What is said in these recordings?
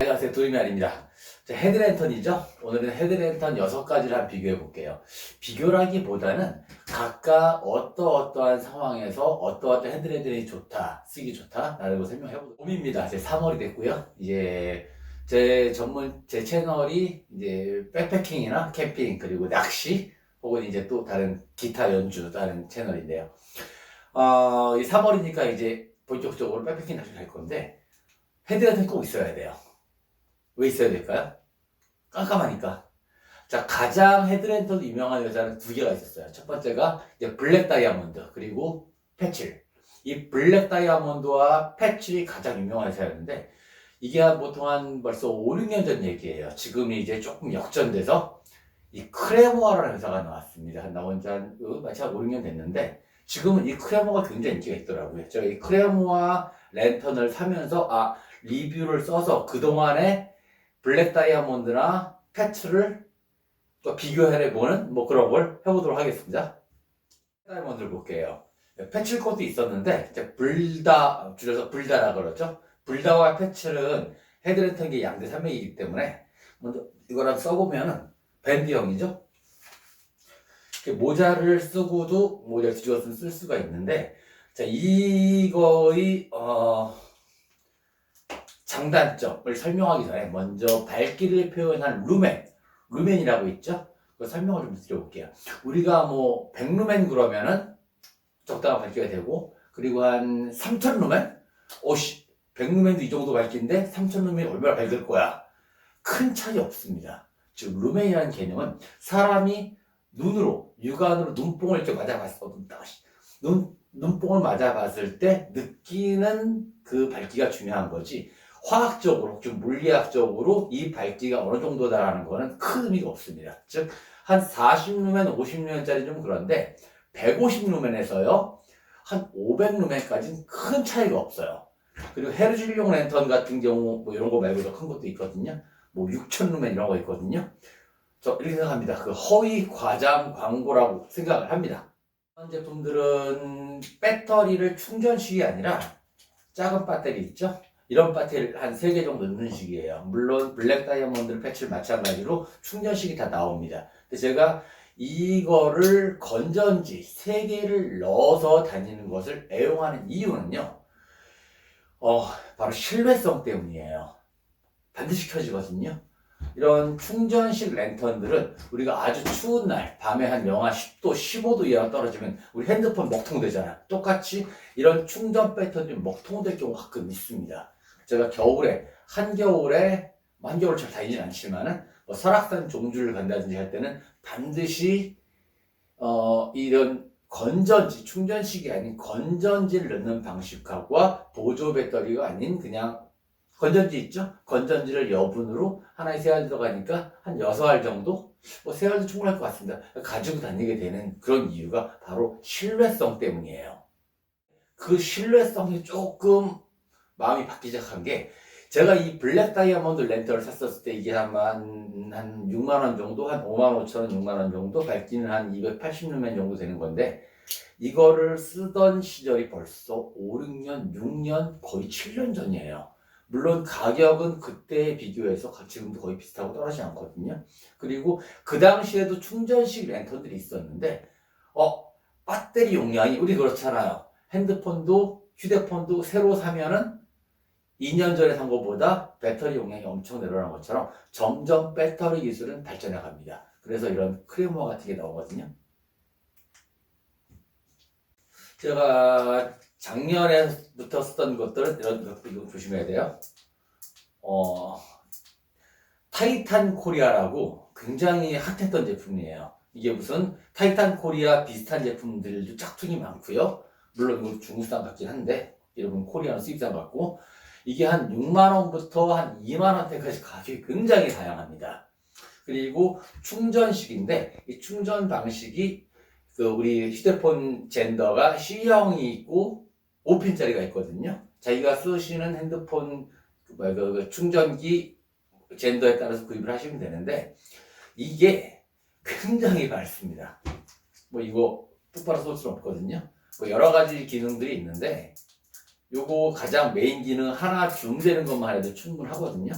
안녕하세요. 도리미안입니다. 자, 헤드랜턴이죠? 오늘은 헤드랜턴 6가지를 한번 비교해 볼게요. 비교라기보다는 각각 어떠어떠한 상황에서 어떠어떠한 헤드랜턴이 좋다 쓰기 좋다 라는 걸 설명해 보도록 봄입니다. 이제 3월이 됐고요. 이제 제 전문 제 채널이 이제 백패킹이나 캠핑 그리고 낚시 혹은 이제 또 다른 기타 연주 다른 채널인데요. 어, 이 3월이니까 이제 본격적으로 백패킹 낚시 갈 건데 헤드랜턴 꼭 있어야 돼요 왜 있어야 될까요? 깜깜하니까. 자, 가장 헤드랜턴 유명한 여자는 두 개가 있었어요. 첫 번째가 이제 블랙 다이아몬드, 그리고 패칠. 이 블랙 다이아몬드와 패칠이 가장 유명한 회사였는데, 이게 한 보통 한 벌써 5, 6년 전 얘기예요. 지금이 이제 조금 역전돼서, 이 크레모아라는 회사가 나왔습니다. 나온 지 한, 어, 마치 한 5, 6년 됐는데, 지금은 이 크레모가 굉장히 인기가 있더라고요. 제가 이 크레모아 랜턴을 사면서, 아, 리뷰를 써서 그동안에 블랙 다이아몬드나 패츠를 또 비교해보는 뭐 그런 걸 해보도록 하겠습니다. 다이아몬드를 볼게요. 패칠 것도 있었는데 이제 불다 줄여서 불다라 그러죠. 불다와 패칠은 헤드랜턴기 양대 산맥이기 때문에 먼저 한번 써보면은 밴드형이죠. 모자를 쓰고도 모자를 뒤집어서 쓸 수가 있는데 자 이거의 어 장단점을 설명하기 전에 먼저 밝기를 표현한 루멘, 루멘이라고 있죠? 그 설명을 좀 드려볼게요. 우리가 뭐 100루멘 그러면은 적당한 밝기가 되고 그리고 한 3000루멘? 오씨 100루멘도 이 정도 밝기인데 3000루멘이 얼마나 밝을 거야? 큰 차이 없습니다. 즉 루멘이라는 개념은 사람이 눈으로 육안으로 눈뽕을 이렇게 맞아봤어 눈 눈뽕을 맞아봤을 때 느끼는 그 밝기가 중요한 거지 화학적으로, 좀 물리학적으로 이 밝기가 어느 정도다라는 거는 큰 의미가 없습니다. 즉, 한 40루멘, 50루멘짜리 좀 그런데 150루멘에서요, 한 500루멘까지는 큰 차이가 없어요. 그리고 헤르질용 랜턴 같은 경우, 뭐 이런 거 말고도 큰 것도 있거든요. 뭐 6000루멘 이런 거 있거든요. 저 이렇게 생각합니다. 그 허위 과장 광고라고 생각을 합니다. 이런 제품들은 배터리를 충전식이 아니라 작은 배터리 있죠? 이런 배터리를 한 3개 정도 넣는 식이에요. 물론 블랙 다이아몬드 패치를 마찬가지로 충전식이 다 나옵니다. 근데 제가 이거를 건전지 3개를 넣어서 다니는 것을 애용하는 이유는요. 어, 바로 신뢰성 때문이에요. 반드시 켜지거든요. 이런 충전식 랜턴들은 우리가 아주 추운 날, 밤에 한 영하 10도, 15도 이하가 떨어지면 우리 핸드폰 먹통 되잖아. 똑같이 이런 충전 배터리 먹통될 경우가 가끔 있습니다. 제가 겨울에, 한겨울에, 뭐 한겨울 잘 다니진 않지만은, 뭐 설악산 종주를 간다든지 할 때는 반드시, 어, 이런 건전지, 충전식이 아닌 건전지를 넣는 방식과 보조 배터리가 아닌 그냥 건전지 있죠? 건전지를 여분으로 하나에 세알 들어가니까 한 여섯 알 정도? 뭐 세 알도 충분할 것 같습니다. 가지고 다니게 되는 그런 이유가 바로 신뢰성 때문이에요. 그 신뢰성이 조금 마음이 바뀌기 시작한 게 제가 이 블랙 다이아몬드 렌터를 샀었을 때 이게 아마 한, 한 6만원 정도, 한 5만 5천원, 6만원 정도, 밝기는 한 280루멘 정도 되는 건데 이거를 쓰던 시절이 벌써 5, 6년, 6년, 거의 7년 전이에요. 물론 가격은 그때에 비교해서 지금도 거의 비슷하고 떨어지지 않거든요. 그리고 그 당시에도 충전식 랜턴들이 있었는데, 어, 배터리 용량이, 우리 그렇잖아요. 핸드폰도 휴대폰도 새로 사면은 2년 전에 산 것보다 배터리 용량이 엄청 늘어난 것처럼 점점 배터리 기술은 발전해 갑니다. 그래서 이런 크레모 같은 게 나오거든요. 제가 작년에부터 쓰던 것들은 이런 것도 조심해야 돼요. 어, 타이탄 코리아라고 굉장히 핫했던 제품이에요. 이게 무슨 타이탄 코리아 비슷한 제품들도 짝퉁이 많고요. 물론 이거 중국산 같긴 한데 여러분 코리아는 수입산 같고 이게 한 6만 원부터 한 2만 원대까지 가격이 굉장히 다양합니다. 그리고 충전식인데 이 충전 방식이 그 우리 휴대폰 젠더가 C형이 있고 5핀짜리가 있거든요. 자기가 쓰시는 핸드폰 그, 그, 그 충전기 젠더에 따라서 구입을 하시면 되는데 이게 굉장히 밝습니다. 뭐 이거 똑바로 쏠 수는 없거든요. 뭐 여러 가지 기능들이 있는데 요거 가장 메인 기능 하나 줌되는 것만 해도 충분하거든요.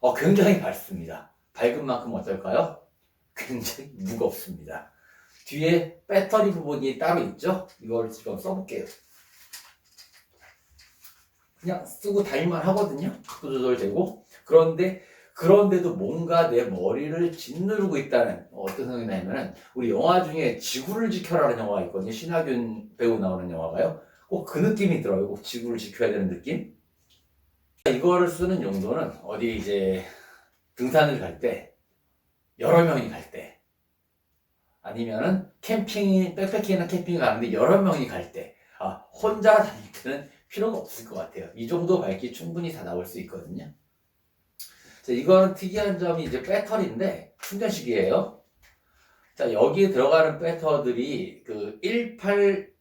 어, 굉장히 밝습니다. 밝은 만큼 어떨까요? 굉장히 무겁습니다. 뒤에 배터리 부분이 따로 있죠? 이걸 지금 써볼게요. 그냥 쓰고 다닐만 하거든요. 각도 조절되고. 그런데, 그런데도 뭔가 내 머리를 짓누르고 있다는 어떤 생각이 나냐면은 우리 영화 중에 지구를 지켜라는 영화가 있거든요. 신하균 배우 나오는 영화가요. 꼭 그 느낌이 들어요. 꼭 지구를 지켜야 되는 느낌. 이거를 쓰는 용도는 어디 이제 등산을 갈 때, 여러 명이 갈 때, 아니면은 캠핑이, 백패킹이나 캠핑을 가는데 여러 명이 갈 때, 아, 혼자 다닐 때는 필요가 없을 것 같아요. 이 정도 밝기 충분히 다 나올 수 있거든요. 자, 이거는 특이한 점이 이제 배터리인데, 충전식이에요. 자, 여기에 들어가는 배터들이 그 18,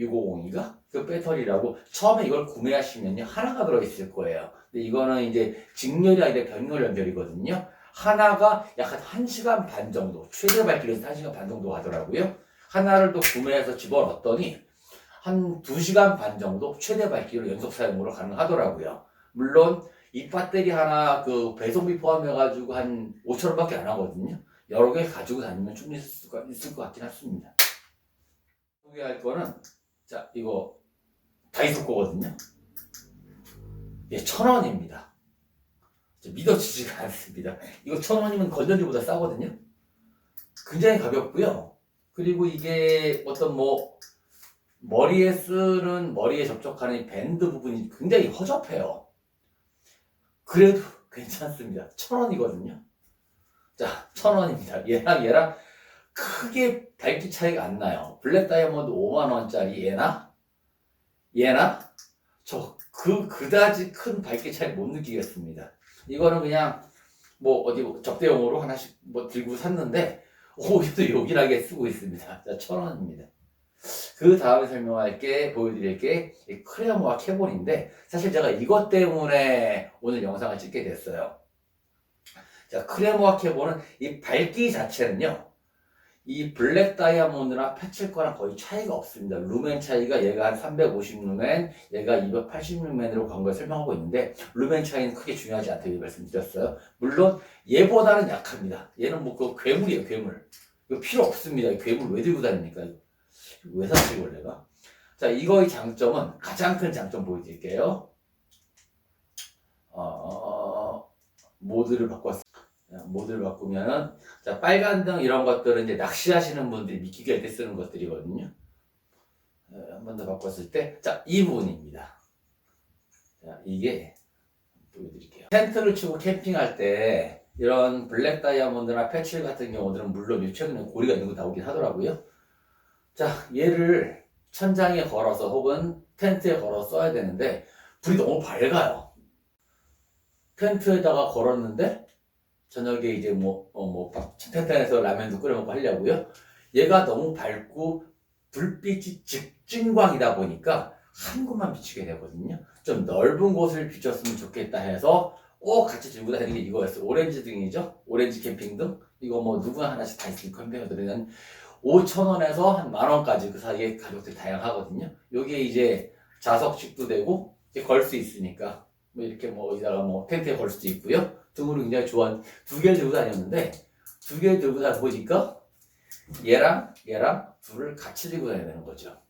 6502가 그 배터리라고 처음에 이걸 구매하시면요 하나가 들어있을 거예요. 근데 이거는 이제 직렬이 아니라 병렬 연결이거든요. 하나가 약 한 1시간 반 정도 최대 발길에서 1시간 반 정도 하더라고요. 하나를 또 구매해서 집어넣었더니 한 2시간 반 정도 최대 밝기로 연속 사용으로 가능하더라고요. 물론 이 배터리 하나 그 배송비 포함해가지고 한 5천원밖에 안 하거든요. 여러 개 가지고 다니면 충분히 쓸 수가 있을 것 같긴 합니다. 소개할 거는 자 이거 다이소 거거든요. 예, 천 원입니다. 믿어지지가 않습니다. 이거 천 원이면 건전지보다 싸거든요. 굉장히 가볍고요. 그리고 이게 어떤 뭐 머리에 쓰는 머리에 접촉하는 이 밴드 부분이 굉장히 허접해요. 그래도 괜찮습니다. 천 원이거든요. 자, 천 원입니다. 얘랑 얘랑 크게 밝기 차이가 안 나요. 블랙 다이아몬드 5만 원짜리 얘나 얘나 저 그 그다지 큰 밝기 차이 못 느끼겠습니다. 이거는 그냥 뭐 어디 접대용으로 하나씩 뭐 들고 샀는데 오히려 요긴하게 쓰고 있습니다. 자, 천 원입니다. 그 다음에 설명할 게 보여드릴 게이 크레모와 캐본인데 사실 제가 이것 때문에 오늘 영상을 찍게 됐어요. 자, 크레모와 캐본은 이 밝기 자체는요. 이 블랙 다이아몬드나 패칠 거랑 거의 차이가 없습니다. 루멘 차이가 얘가 한 350 루멘, 얘가 280 루멘으로 간걸 설명하고 있는데 루멘 차이는 크게 중요하지 않다고 말씀드렸어요. 물론 얘보다는 약합니다. 얘는 뭐 그 괴물이에요, 괴물. 이거 필요 없습니다. 이 괴물 왜 들고 다닙니까? 왜 샀지 원래가? 자, 이거의 장점은 가장 큰 장점 보여드릴게요. 어, 모드를 바꿨. 모드를 바꾸면은 자 빨간 등 이런 것들은 이제 낚시하시는 분들이 미끼기 할때 쓰는 것들이거든요. 한 번 더 바꿨을 때, 자, 이 부분입니다. 자, 이게 보여드릴게요. 텐트를 치고 캠핑할 때 이런 블랙 다이아몬드나 패칠 같은 경우들은 물론 최근에 고리가 있는 거 나오긴 하더라고요. 자, 얘를 천장에 걸어서 혹은 텐트에 걸어 써야 되는데 불이 너무 밝아요. 텐트에다가 걸었는데 저녁에 이제 뭐, 어, 뭐, 밥, 텐트에서 라면도 끓여 먹고 하려고요. 얘가 너무 밝고 불빛이 직진광이다 보니까 한 곳만 비치게 되거든요. 좀 넓은 곳을 비췄으면 좋겠다 해서 꼭 같이 들고 다니는 게 이거였어요. 오렌지 등이죠. 오렌지 캠핑 등. 이거 뭐 누구나 하나씩 다 있을 캠핑어들은 5천원에서 한 만원까지 그 사이에 가격들이 다양하거든요. 요게 이제 자석식도 되고 걸수 있으니까 뭐 이렇게 뭐 어디다가 뭐 텐트에 걸 수도 있고요. 등으로 굉장히 좋아한 두 개를 들고 다녔는데 두 개를 들고 다니다 보니까 얘랑 얘랑 둘을 같이 들고 다녀야 되는 거죠.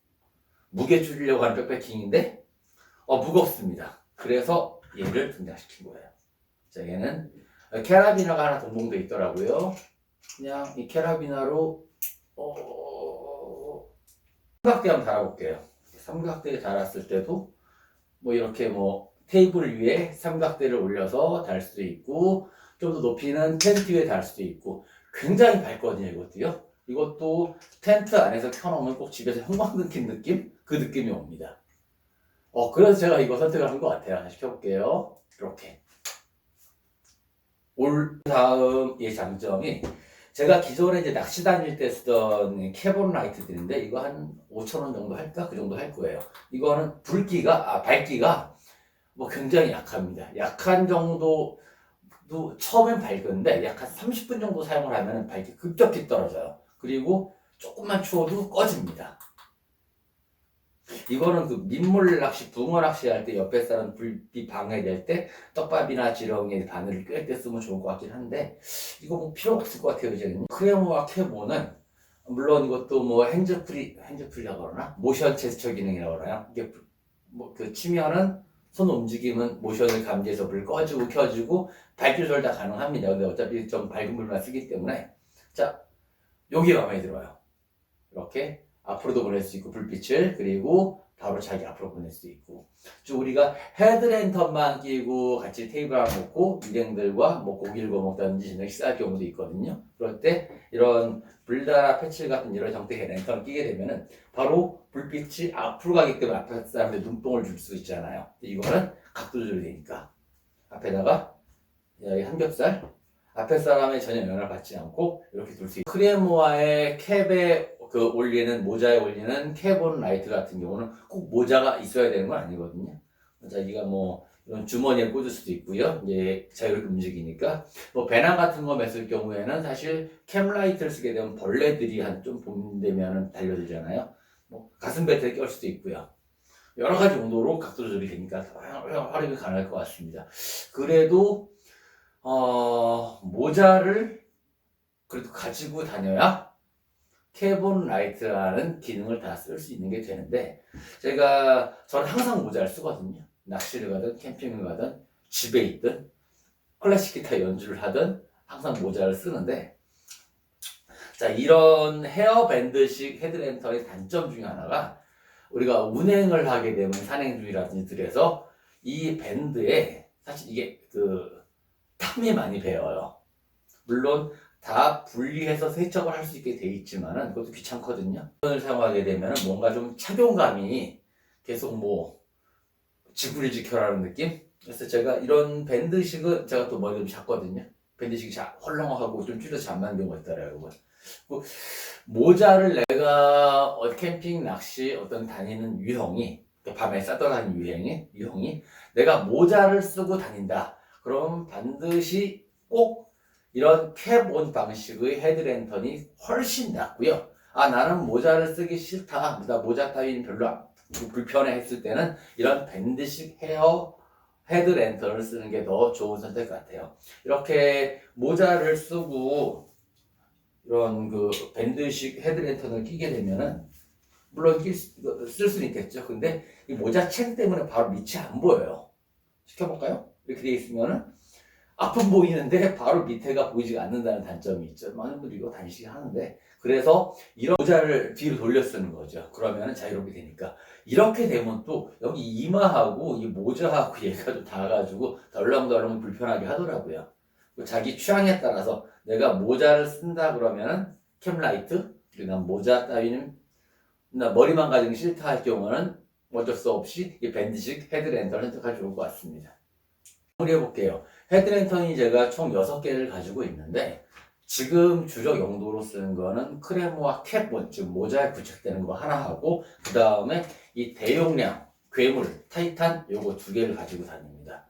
무게 줄이려고 하는 백패킹인데 어 무겁습니다. 그래서 얘를 등장시킨 거예요. 자 얘는 캐라비나가 하나 동봉돼 있더라고요. 그냥 이 캐라비나로 어... 삼각대 한번 달아볼게요. 삼각대에 달았을 때도 뭐 이렇게 뭐 테이블 위에 삼각대를 올려서 달 수도 있고 좀 더 높이는 텐트 위에 달 수도 있고. 굉장히 밝거든요 이것도요. 이것도 텐트 안에서 켜놓으면 꼭 집에서 형광 느낀 느낌? 그 느낌이 옵니다. 어 그래서 제가 이거 선택을 한 것 같아요. 다시 켜볼게요. 이렇게. 올 다음 이 장점이 제가 기존에 이제 낚시 다닐 때 쓰던 캐본 라이트들인데 이거 한 5천 원 정도 할까? 그 정도 할 거예요. 이거는 불기가 아 밝기가 뭐 굉장히 약합니다. 약한 정도 도 처음엔 밝은데 약 한 30분 정도 사용을 하면 밝기 급격히 떨어져요. 그리고 조금만 추워도 꺼집니다. 이거는 그 민물 낚시, 붕어 낚시 할 때 옆에 사람 불빛 방해될 때 떡밥이나 지렁이 바늘을 꿰 때 쓰면 좋을 것 같긴 한데 이거 뭐 필요 없을 것 같아요 이제는. 크레모와 캐모는 물론 이것도 뭐 핸즈프리 핸즈프리라고 그러나 모션 제스처 기능이라고 그러나요? 이게 뭐 그 치면은 손 움직임은 모션을 감지해서 불 꺼주고 켜주고 밝기 조절 다 가능합니다. 근데 어차피 좀 밝은 불만 쓰기 때문에 자 여기가 마음에 들어요. 이렇게 앞으로도 보낼 수 있고 불빛을 그리고 바로 자기 앞으로 보낼 수 있고 쭉 우리가 헤드랜턴만 끼고 같이 테이블 하나 놓고 일행들과 뭐 고기를 구워 먹다든지 저녁 식사할 경우도 있거든요. 그럴 때 이런 불다라 패칠 같은 이런 형태의 랜턴을 끼게 되면은 바로 불빛이 앞으로 가기 때문에 앞에 사람들 눈뽕을 줄 수 있잖아요. 이거는 각도 조절이 되니까 앞에다가 여기 삼겹살 앞에 사람의 전혀 영향을 받지 않고 이렇게 둘 수 있고 크레모아의 캡에 그 올리는 모자에 올리는 캡온 라이트 같은 경우는 꼭 모자가 있어야 되는 건 아니거든요. 자기가 뭐 이런 주머니에 꽂을 수도 있고요. 이제 자유롭게 움직이니까 뭐 배낭 같은 거 맸을 경우에는 사실 캠 라이트를 쓰게 되면 벌레들이 한 좀 봄 되면은 달려들잖아요. 뭐 가슴 벨트에 껴올 수도 있고요. 여러 가지 용도로 각도 조절이 되니까 활용이 가능할 것 같습니다. 그래도 어, 모자를 그래도 가지고 다녀야 캐본 라이트라는 기능을 다 쓸 수 있는 게 되는데 제가 저는 항상 모자를 쓰거든요. 낚시를 가든 캠핑을 가든 집에 있든 클래식 기타 연주를 하든 항상 모자를 쓰는데 자 이런 헤어밴드식 헤드랜턴의 단점 중에 하나가 우리가 운행을 하게 되면 산행 중이라든지 들에서 이 밴드에 사실 이게 그 탐이 많이 배어요. 물론 다 분리해서 세척을 할 수 있게 돼 있지만은 그것도 귀찮거든요. 을 사용하게 되면 뭔가 좀 착용감이 계속 뭐 지구를 지켜라는 느낌? 그래서 제가 이런 밴드식은 제가 또 머리가 좀 작거든요. 밴드식이 자, 헐렁하고 좀 줄여서 잘 맞는 경우가 있더라고요. 그 모자를 내가 어, 캠핑 낚시 어떤 다니는 유형이 그 밤에 싸돌아다니는 유형이 유형이 내가 모자를 쓰고 다닌다. 그럼 반드시 꼭 이런 캡온 방식의 헤드랜턴이 훨씬 낫고요. 아 나는 모자를 쓰기 싫다. 나 모자 따위는 별로 안- 불편해 했을 때는 이런 밴드식 헤어 헤드랜턴을 쓰는 게 더 좋은 선택 같아요. 이렇게 모자를 쓰고 이런 그 밴드식 헤드랜턴을 끼게 되면은 물론 끼- 쓸 수는 있겠죠. 근데 이 모자 책 때문에 바로 밑이 안 보여요. 시켜볼까요? 이렇게 돼 있으면은 앞은 보이는데 바로 밑에가 보이지가 않는다는 단점이 있죠. 많은 분들이 이거 다니시긴 하는데 그래서 이런 모자를 뒤로 돌려 쓰는 거죠. 그러면 자유롭게 되니까 이렇게 되면 또 여기 이마하고 이 모자하고 얘가 좀 닿아가지고 덜렁덜렁 불편하게 하더라고요. 그 자기 취향에 따라서 내가 모자를 쓴다 그러면은 캠라이트 그리고 난 모자 따위는 나 머리만 가지고 싫다 할 경우는 어쩔 수 없이 이 밴드식 헤드랜턴을 선택하면 좋을 것 같습니다. 정리해 볼게요. 헤드랜턴이 제가 총 6개를 가지고 있는데 지금 주력 용도로 쓰는 거는 크레모와 캡본 즉 모자에 부착되는 거 하나 하고 그 다음에 이 대용량 괴물 타이탄 요거 두 개를 가지고 다닙니다.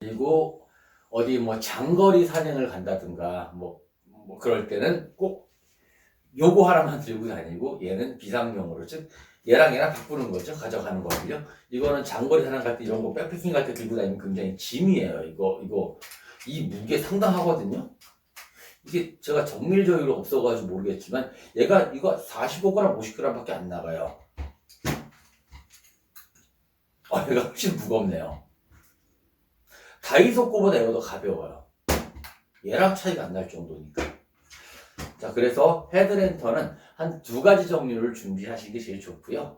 그리고 어디 뭐 장거리 산행을 간다든가 뭐, 뭐 그럴 때는 꼭 요거 하나만 들고 다니고 얘는 비상용으로 즉 얘랑 얘랑 바꾸는 거죠 가져가는 거고요. 이거는 장거리 산행 갈때 이런 거 백패킹 갈 때 들고 다니면 굉장히 짐이에요. 이거 이거 이 무게 상당하거든요. 이게 제가 정밀 조율이 없어가지고 모르겠지만 얘가 이거 45g, 50g밖에 안 나가요. 아, 얘가 훨씬 무겁네요. 다이소 거보다 얘가 더 가벼워요. 얘랑 차이가 안 날 정도니까. 자, 그래서 헤드랜턴은 한 두 가지 종류를 준비하시는 게 제일 좋고요.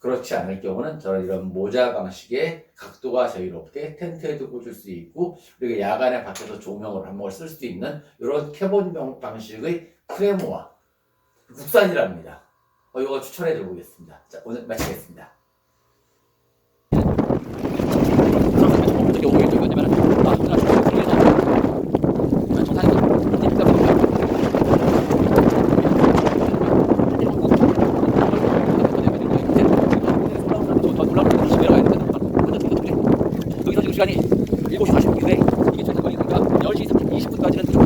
그렇지 않을 경우는 저는 이런 모자 방식의 각도가 자유롭게 텐트에도 꽂을 수 있고 그리고 야간에 밖에서 조명을 한 번을 쓸 수도 있는 이런 캐본 방- 방식의 크레모와 국산이랍니다. 어, 이거 추천해 드리겠습니다. 자, 오늘 마치겠습니다. 여기서 지금 시간이 7시 40분인데 이게 최근 거리니까 10시 20분까지는